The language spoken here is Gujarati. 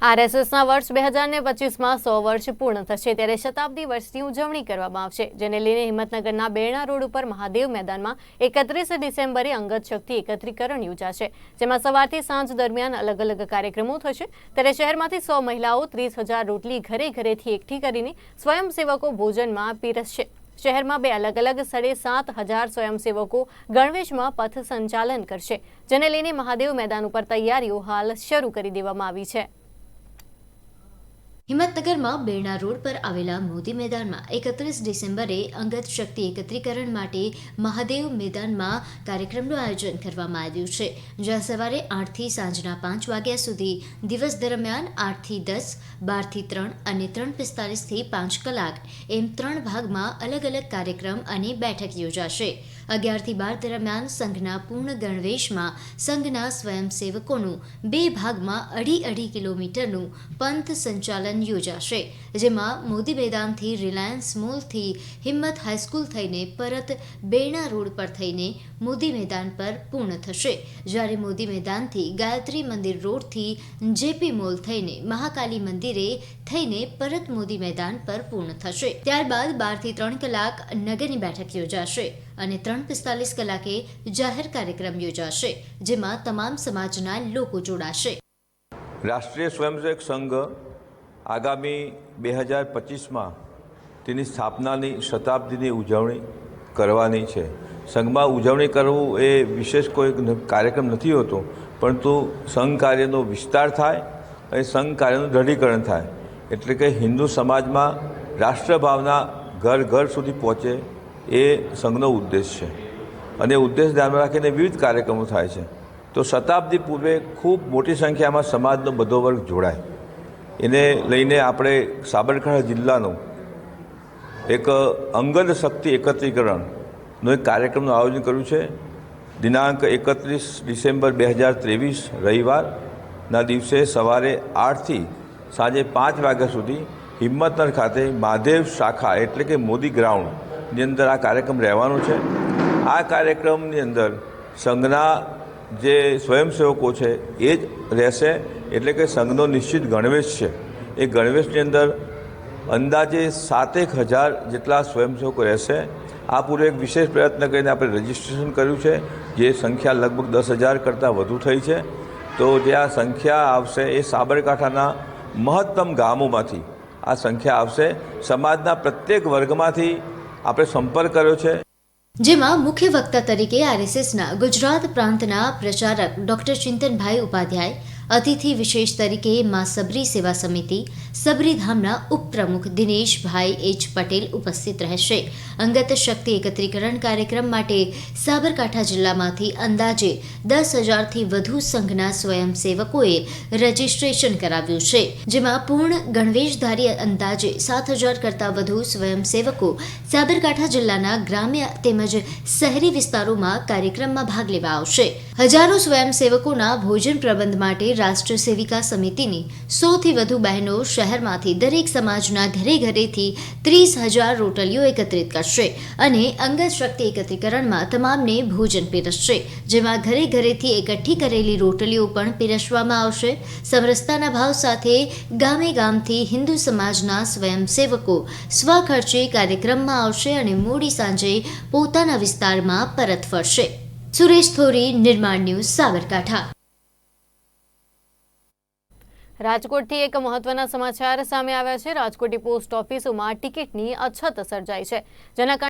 આરએસએસના વર્ષ બે હજાર ને પચીસમાં સો વર્ષ પૂર્ણ થશે ત્યારે શતાબ્દી વર્ષની ઉજવણી કરવામાં આવશે, જેને લઈને હિંમતનગરના બેરણા રોડ ઉપર મહાદેવ મેદાનમાં એકત્રીસ ડિસેમ્બરે અંગત શક્તિ એકત્રીકરણ યોજાશે, જેમાં સવારથી સાંજ દરમિયાન અલગ અલગ કાર્યક્રમો થશે. ત્યારે શહેરમાંથી સો મહિલાઓ ત્રીસ હજાર રોટલી ઘરે ઘરેથી એકઠી કરીને સ્વયંસેવકો ભોજનમાં પીરસશે. શહેરમાં બે અલગ અલગ સ્થળે સાત હજાર સ્વયંસેવકો ગણવેશમાં પથ સંચાલન કરશે, જેને લઈને મહાદેવ મેદાન ઉપર તૈયારીઓ હાલ શરૂ કરી દેવામાં આવી છે. હિંમતનગરમાં બેરણા રોડ પર આવેલા મોદી મેદાનમાં એકત્રીસ ડિસેમ્બરે અંગત શક્તિ એકત્રીકરણ માટે મહાદેવ મેદાનમાં કાર્યક્રમનું આયોજન કરવામાં આવ્યું છે, જ્યાં સવારે આઠથી સાંજના પાંચ વાગ્યા સુધી દિવસ દરમિયાન આઠથી દસ, બારથી ત્રણ અને ત્રણ પિસ્તાલીસથી પાંચ કલાક એમ ત્રણ ભાગમાં અલગ અલગ કાર્યક્રમ અને બેઠક યોજાશે. અગિયારથી બાર દરમિયાન સંઘના પૂર્ણ ગણવેશમાં સંઘના સ્વયંસેવકોનું બે ભાગમાં અઢી અઢી કિલોમીટરનું પંથ સંચાલન યોજાશે, જેમાં મોદી મેદાનથી રિલાયન્સ મોલથી હિંમત હાઈસ્કૂલ થઈને પરત બેણા રોડ પર થઈને મોદી મેદાન પર પૂર્ણ થશે. જ્યારે મોદી મેદાનથી ગાયત્રી મંદિર રોડથી જેપી મોલ થઈને મહાકાલી મંદિરે થઈને પરત મોદી મેદાન પર પૂર્ણ થશે. ત્યારબાદ બારથી ત્રણ કલાક નગરની બેઠક યોજાશે અને ત્રણ પિસ્તાલીસ કલાકે જાહેર કાર્યક્રમ યોજાશે, જેમાં તમામ સમાજના લોકો જોડાશે. રાષ્ટ્રીય સ્વયંસેવક સંઘ આગામી બે હજાર પચીસમાં તેની સ્થાપનાની શતાબ્દીની ઉજવણી કરવાની છે. સંઘમાં ઉજવણી કરવું એ વિશેષ કોઈ કાર્યક્રમ નથી હોતો, પરંતુ સંઘ કાર્યનો વિસ્તાર થાય અને સંઘ કાર્યનું દૃઢીકરણ થાય. એટલે કે હિન્દુ સમાજમાં રાષ્ટ્રભાવના ઘર ઘર સુધી પહોંચે એ સંઘનો ઉદ્દેશ છે. અને ઉદ્દેશ ધ્યાનમાં રાખીને વિવિધ કાર્યક્રમો થાય છે. તો શતાબ્દી પૂર્વે ખૂબ મોટી સંખ્યામાં સમાજનો બધો વર્ગ જોડાય. એને લઈને આપણે સાબરકાંઠા જિલ્લાનું એક અંગદ શક્તિ એકત્રીકરણનો એક કાર્યક્રમનું આયોજન કર્યું છે. દિનાંક એકત્રીસ ડિસેમ્બર બે હજાર ત્રેવીસ રવિવારના દિવસે સવારે આઠથી સાંજે પાંચ વાગ્યા સુધી હિંમતનગર ખાતે મહાદેવ શાખા એટલે કે મોદી ગ્રાઉન્ડની અંદર આ કાર્યક્રમ રહેવાનો છે. આ કાર્યક્રમની અંદર સંઘના જે સ્વયંસેવકો છે એ જ રહેશે, એટલે કે સંઘનો નિશ્ચિત ગણવેશ છે. એ ગણવેશની અંદર અંદાજે સાતેક હજાર જેટલા સ્વયંસેવકો રહેશે. આ પૂર્વે એક વિશેષ પ્રયત્ન કરીને આપણે રજીસ્ટ્રેશન કર્યું છે, જે સંખ્યા લગભગ દસ હજાર કરતાં વધુ થઈ છે. તો જે આ સંખ્યા આવશે એ સાબરકાંઠાના મહત્તમ ગામોમાંથી આ સંખ્યા આવશે. સમાજના પ્રત્યેક વર્ગમાંથી આપણે સંપર્ક કર્યો છે. જેમાં મુખ્ય વક્તા તરીકે આરએસએસના ગુજરાત પ્રાંતના પ્રચારક ડોક્ટર ચિંતનભાઈ ઉપાધ્યાય, અતિથિ વિશેષ તરીકે મા સબરી સેવા સમિતિ સબરીધામના ઉપપ્રમુખ દિનેશભાઈ એચ પટેલ ઉપસ્થિત રહેશે. અંગત શક્તિ એકત્રીકરણ કાર્યક્રમ માટે સાબરકાંઠા જિલ્લામાંથી અંદાજે દસ હજારથી વધુ સંઘના સ્વયંસેવકોએ રજીસ્ટ્રેશન કરાવ્યું છે, જેમાં પૂર્ણ ગણવેશધારી અંદાજે સાત હજાર કરતાં વધુ સ્વયંસેવકો સાબરકાંઠા જિલ્લાના ગ્રામ્ય તેમજ શહેરી વિસ્તારોમાં કાર્યક્રમમાં ભાગ લેવા આવશે. હજારો સ્વયંસેવકોના ભોજન પ્રબંધ માટે રાષ્ટ્ર સેવિકા સમિતિની સોથી વધુ બહેનો શહેરમાંથી દરેક સમાજના ઘરે ઘરેથી ત્રીસ હજાર રોટલીઓ એકત્રિત કરશે અને અંગત શક્તિ એકત્રીકરણમાં તમામને ભોજન પીરસશે, જેમાં ઘરે ઘરેથી એકઠી કરેલી રોટલીઓ પણ પીરસવામાં આવશે. સમરસતાના ભાવ સાથે ગામે ગામથી હિન્દુ સમાજના સ્વયંસેવકો સ્વખર્ચે કાર્યક્રમમાં આવશે અને મોડી સાંજે પોતાના વિસ્તારમાં પરત ફરશે. સુરેશ થોરી, નિર્માણ ન્યૂઝ સાબરકાંઠા. રાજકોટથી એક મહત્વના સમાચાર સામે આવ્યા છે. રાજકોટની પોસ્ટ ઓફિસોમાં ટિકિટની અછત સર્જાઈ છે. જેના